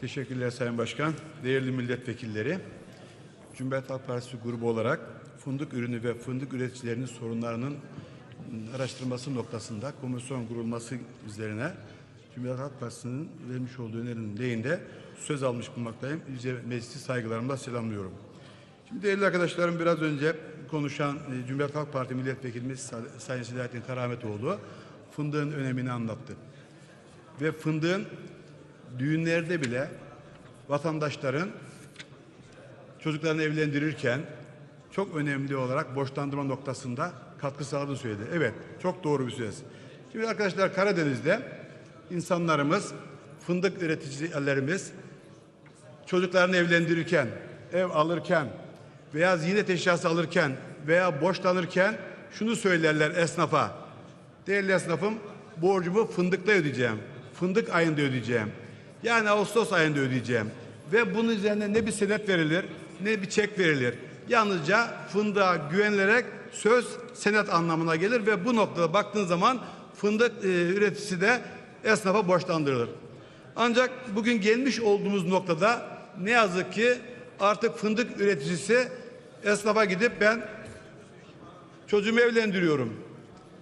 Teşekkürler Sayın Başkan. Değerli milletvekilleri, Cumhuriyet Halk Partisi grubu olarak fındık ürünü ve fındık üreticilerinin sorunlarının araştırması noktasında komisyon kurulması üzerine Cumhuriyet Halk Partisi'nin vermiş olduğu önerinin lehinde söz almış bulunmaktayım. Yüce Meclisi saygılarımla selamlıyorum. Şimdi değerli arkadaşlarım biraz önce konuşan e, Cumhuriyet Halk Parti milletvekilimiz Say- Sayın Selahattin Karahametoğlu fındığın önemini anlattı. Ve fındığın düğünlerde bile vatandaşların çocuklarını evlendirirken çok önemli olarak borçlandırma noktasında katkı sağladığını söyledi. Evet, çok doğru bir söz. Şimdi arkadaşlar Karadeniz'de insanlarımız, fındık üreticilerimiz çocuklarını evlendirirken, ev alırken veya ziynet eşyası alırken veya borçlanırken şunu söylerler esnafa. Değerli esnafım borcumu fındıkta ödeyeceğim. Fındık ayında ödeyeceğim. Yani Ağustos ayında ödeyeceğim. Ve bunun üzerine ne bir senet verilir ne bir çek verilir. Yalnızca fındığa güvenilerek söz senet anlamına gelir ve bu noktada baktığın zaman fındık e, üreticisi de esnafa borçlandırılır. Ancak bugün gelmiş olduğumuz noktada ne yazık ki artık fındık üreticisi esnafa gidip ben çocuğumu evlendiriyorum.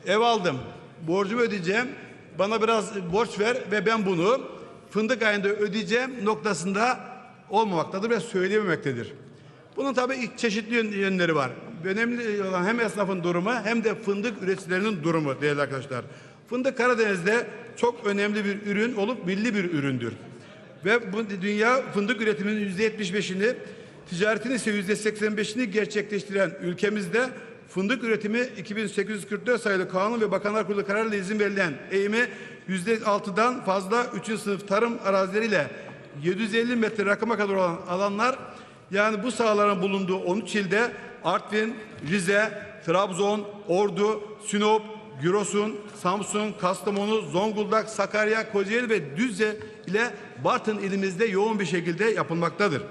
Ev aldım. Borcumu ödeyeceğim. Bana biraz borç ver ve ben bunu fındık ayında ödeyeceğim noktasında olmamaktadır ve söyleyememektedir. Bunun tabii çeşitli yön- yönleri var. Önemli olan hem esnafın durumu hem de fındık üreticilerinin durumu değerli arkadaşlar. Fındık Karadeniz'de çok önemli bir ürün olup milli bir üründür. Ve bu dünya fındık üretiminin yüzde yetmiş beşini, ticaretin ise yüzde seksen beşini gerçekleştiren ülkemizde fındık üretimi 2844 sayılı kanun ve bakanlar kurulu kararıyla izin verilen eğimi yüzde altıdan fazla 3. sınıf tarım arazileriyle 750 metre rakıma kadar olan alanlar yani bu sahaların bulunduğu 13 ilde Artvin, Rize, Trabzon, Ordu, Sinop, Giresun, Samsun, Kastamonu, Zonguldak, Sakarya, Kocaeli ve Düzce ile Bartın ilimizde yoğun bir şekilde yapılmaktadır.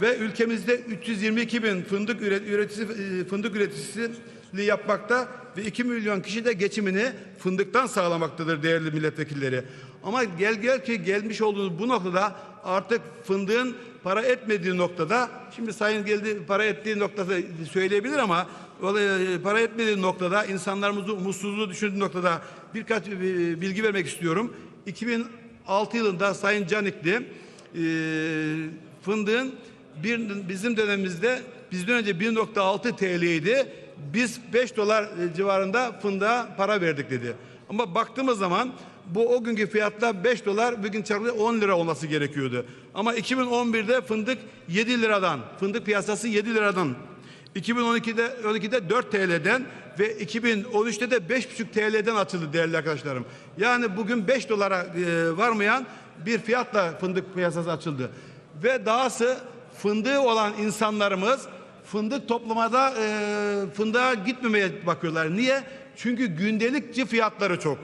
Ve ülkemizde 322 bin fındık üret- üreticisi e, fındık üreticisi yapmakta ve 2 milyon kişi de geçimini fındıktan sağlamaktadır değerli milletvekilleri. Ama gel gel ki gelmiş olduğunuz bu noktada artık fındığın para etmediği noktada şimdi sayın geldi para ettiği noktada söyleyebilir ama e, para etmediği noktada insanlarımızın umutsuzluğu düşündüğü noktada birkaç e, bilgi vermek istiyorum. 2006 yılında Sayın Canikli e, fındığın bir, bizim dönemimizde bizden önce 1.6 TL'ydi. Biz 5 dolar e, civarında fındığa para verdik dedi. Ama baktığımız zaman bu o günkü fiyatla 5 dolar bugün çarpı 10 lira olması gerekiyordu. Ama 2011'de fındık 7 liradan, fındık piyasası 7 liradan 2012'de 12'de 4 TL'den ve 2013'te de 5,5 TL'den açıldı değerli arkadaşlarım. Yani bugün 5 dolara e, varmayan bir fiyatla fındık piyasası açıldı. Ve dahası fındığı olan insanlarımız fındık toplamada e, fındığa gitmemeye bakıyorlar. Niye? Çünkü gündelikçi fiyatları çok.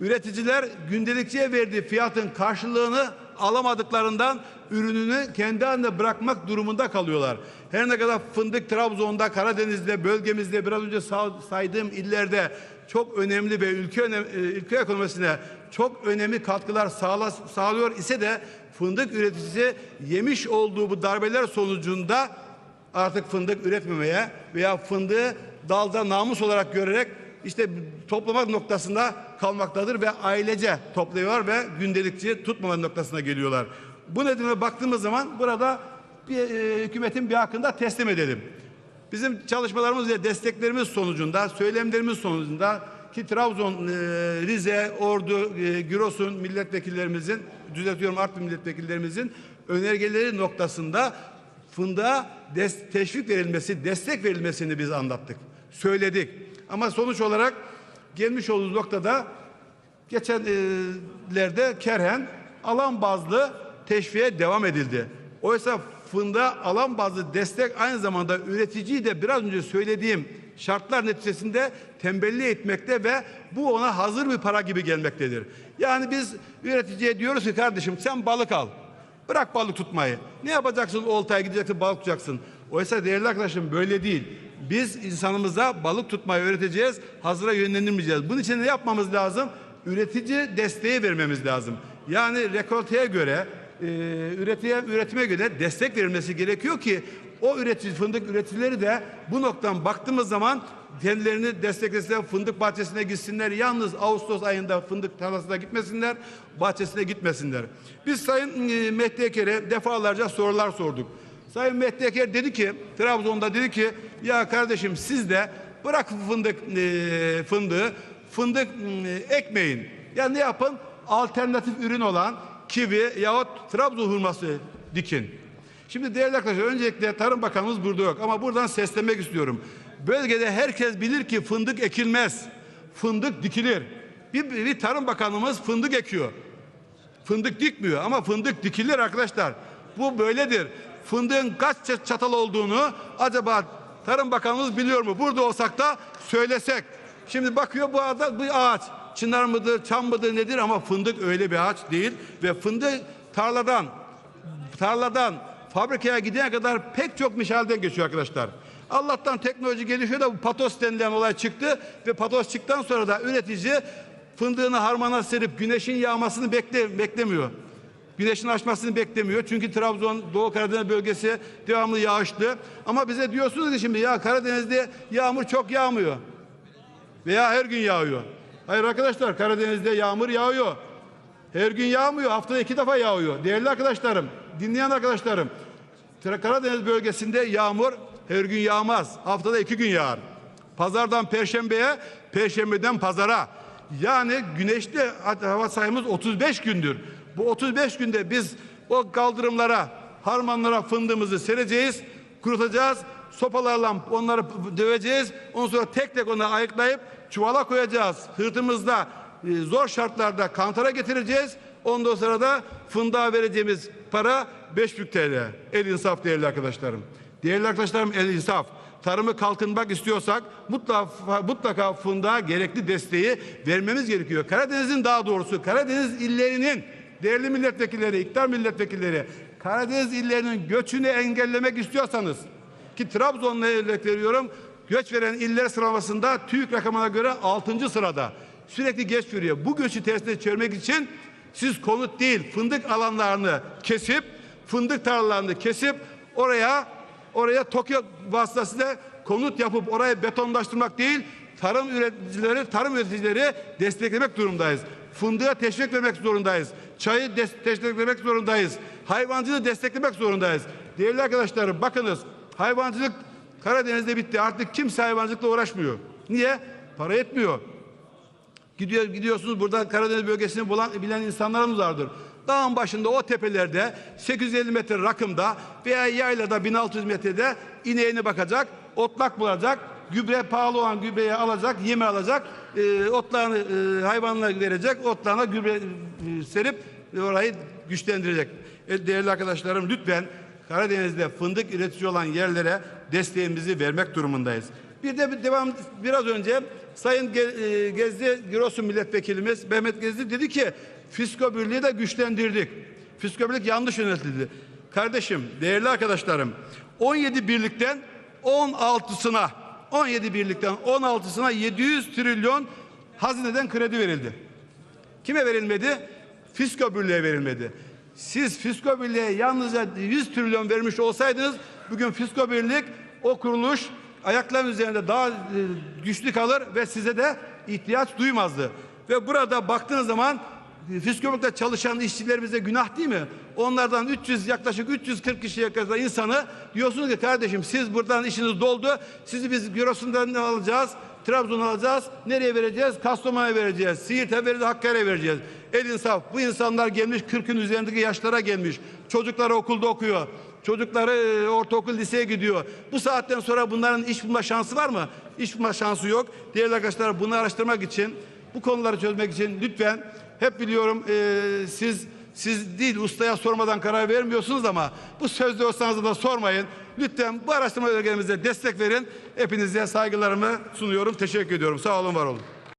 Üreticiler gündelikçiye verdiği fiyatın karşılığını alamadıklarından ürününü kendi haline bırakmak durumunda kalıyorlar. Her ne kadar fındık Trabzon'da, Karadeniz'de, bölgemizde biraz önce sa- saydığım illerde çok önemli ve ülke e, ülke ekonomisine çok önemli katkılar sağla, sağlıyor ise de fındık üreticisi yemiş olduğu bu darbeler sonucunda artık fındık üretmemeye veya fındığı dalda namus olarak görerek işte toplamak noktasında kalmaktadır ve ailece topluyorlar ve gündelikçi tutmama noktasına geliyorlar. Bu nedenle baktığımız zaman burada bir, e, hükümetin bir hakkında teslim edelim. Bizim çalışmalarımız ve desteklerimiz sonucunda, söylemlerimiz sonucunda ki Trabzon, e, Rize, Ordu, e, Giresun milletvekillerimizin, düzeltiyorum Artvin milletvekillerimizin önergeleri noktasında fındığa des- teşvik verilmesi, destek verilmesini biz anlattık, söyledik. Ama sonuç olarak gelmiş olduğumuz noktada geçenlerde kerhen alan bazlı teşviğe devam edildi. Oysa fındığa alan bazlı destek aynı zamanda üreticiyi de biraz önce söylediğim şartlar neticesinde tembelli etmekte ve bu ona hazır bir para gibi gelmektedir. Yani biz üreticiye diyoruz ki kardeşim sen balık al. Bırak balık tutmayı. Ne yapacaksın? Oltaya gideceksin, balık tutacaksın. Oysa değerli arkadaşım böyle değil. Biz insanımıza balık tutmayı öğreteceğiz, hazıra yönlendirmeyeceğiz. Bunun için ne yapmamız lazım? Üretici desteği vermemiz lazım. Yani rekolteye göre e, üretiye, üretime göre destek verilmesi gerekiyor ki o üretici fındık üreticileri de bu noktadan baktığımız zaman kendilerini desteklesinler, fındık bahçesine gitsinler. Yalnız Ağustos ayında fındık tarlasına gitmesinler, bahçesine gitmesinler. Biz Sayın e, Mehdi Eker'e defalarca sorular sorduk. Sayın Mehdi Eker dedi ki, Trabzon'da dedi ki, ya kardeşim siz de bırak fındık e, fındığı, fındık e, ekmeyin. Ya ne yapın? Alternatif ürün olan kivi yahut Trabzon hurması dikin. Şimdi değerli arkadaşlar öncelikle Tarım Bakanımız burada yok ama buradan seslenmek istiyorum. Bölgede herkes bilir ki fındık ekilmez. Fındık dikilir. Bir, bir Tarım Bakanımız fındık ekiyor. Fındık dikmiyor ama fındık dikilir arkadaşlar. Bu böyledir. Fındığın kaç çatal olduğunu acaba Tarım Bakanımız biliyor mu? Burada olsak da söylesek. Şimdi bakıyor bu arada bu ağaç. Çınar mıdır, çam mıdır nedir ama fındık öyle bir ağaç değil. Ve fındık tarladan tarladan fabrikaya gidene kadar pek çok meşalden geçiyor arkadaşlar. Allah'tan teknoloji gelişiyor da bu patos denilen olay çıktı ve patos çıktıktan sonra da üretici fındığını harmana serip güneşin yağmasını bekle, beklemiyor. Güneşin açmasını beklemiyor. Çünkü Trabzon, Doğu Karadeniz bölgesi devamlı yağışlı. Ama bize diyorsunuz ki şimdi ya Karadeniz'de yağmur çok yağmıyor. Veya her gün yağıyor. Hayır arkadaşlar Karadeniz'de yağmur yağıyor. Her gün yağmıyor. Haftada iki defa yağıyor. Değerli arkadaşlarım, dinleyen arkadaşlarım. Karadeniz bölgesinde yağmur her gün yağmaz. Haftada iki gün yağar. Pazardan perşembeye, perşembeden pazara. Yani güneşli hava sayımız 35 gündür. Bu 35 günde biz o kaldırımlara, harmanlara fındığımızı sereceğiz, kurutacağız. Sopalarla onları döveceğiz. Ondan sonra tek tek onları ayıklayıp çuvala koyacağız. Hırtımızda e, zor şartlarda kantara getireceğiz. Ondan sonra da fındığa vereceğimiz para 5,5 TL. El insaf değerli arkadaşlarım. Değerli arkadaşlarım el insaf. Tarımı kalkınmak istiyorsak mutlaka, mutlaka fındığa gerekli desteği vermemiz gerekiyor. Karadeniz'in daha doğrusu Karadeniz illerinin değerli milletvekilleri, iktidar milletvekilleri Karadeniz illerinin göçünü engellemek istiyorsanız ki Trabzon'la örnek veriyorum göç veren iller sıralamasında TÜİK rakamına göre 6. sırada sürekli geç veriyor. Bu göçü tersine çevirmek için siz konut değil fındık alanlarını kesip fındık tarlalarını kesip oraya oraya Tokyo vasıtasıyla konut yapıp orayı betonlaştırmak değil tarım üreticileri tarım üreticileri desteklemek durumdayız. Fındığa teşvik vermek zorundayız. Çayı des- desteklemek zorundayız. Hayvancılığı desteklemek zorundayız. Değerli arkadaşlarım bakınız hayvancılık Karadeniz'de bitti. Artık kimse hayvancılıkla uğraşmıyor. Niye? Para etmiyor. Gidiyor, gidiyorsunuz buradan Karadeniz bölgesini bulan, bilen insanlarımız vardır. Dağın başında o tepelerde 850 metre rakımda veya yaylada 1600 metrede ineğine bakacak, otlak bulacak, gübre pahalı olan gübreyi alacak, yeme alacak, e, otlarını e, hayvanlara verecek, otlarına gübre e, serip orayı güçlendirecek. E, değerli arkadaşlarım lütfen Karadeniz'de fındık üretici olan yerlere desteğimizi vermek durumundayız. Bir de devam biraz önce Sayın e, Gezdi Giresun milletvekilimiz Mehmet Gezdi dedi ki Fisko Birliği de güçlendirdik. Fisko Birlik yanlış yönetildi. Kardeşim, değerli arkadaşlarım 17 birlikten 16'sına 17 birlikten 16'sına 700 trilyon hazineden kredi verildi. Kime verilmedi? Fisko Birliği'ne verilmedi. Siz Fisko Birliği'ne yalnızca 100 trilyon vermiş olsaydınız bugün Fisko Birlik o kuruluş ayakların üzerinde daha e, güçlü kalır ve size de ihtiyaç duymazdı. Ve burada baktığınız zaman e, Fisko Birlik'te çalışan işçilerimize günah değil mi? Onlardan 300 yaklaşık 340 kişiye kadar insanı diyorsunuz ki kardeşim siz buradan işiniz doldu. Sizi biz Giresun'dan alacağız. Trabzon'a alacağız. Nereye vereceğiz? Kastamonu'ya vereceğiz. Siirt'e vereceğiz. Hakkari'ye vereceğiz. El insaf. Bu insanlar gelmiş 40'ın üzerindeki yaşlara gelmiş. Çocukları okulda okuyor. Çocukları e, ortaokul liseye gidiyor. Bu saatten sonra bunların iş bulma şansı var mı? İş bulma şansı yok. Değerli arkadaşlar bunu araştırmak için, bu konuları çözmek için lütfen hep biliyorum e, siz siz değil ustaya sormadan karar vermiyorsunuz ama bu sözde olsanız da sormayın. Lütfen bu araştırma bölgelerimize destek verin. Hepinize saygılarımı sunuyorum. Teşekkür ediyorum. Sağ olun, var olun.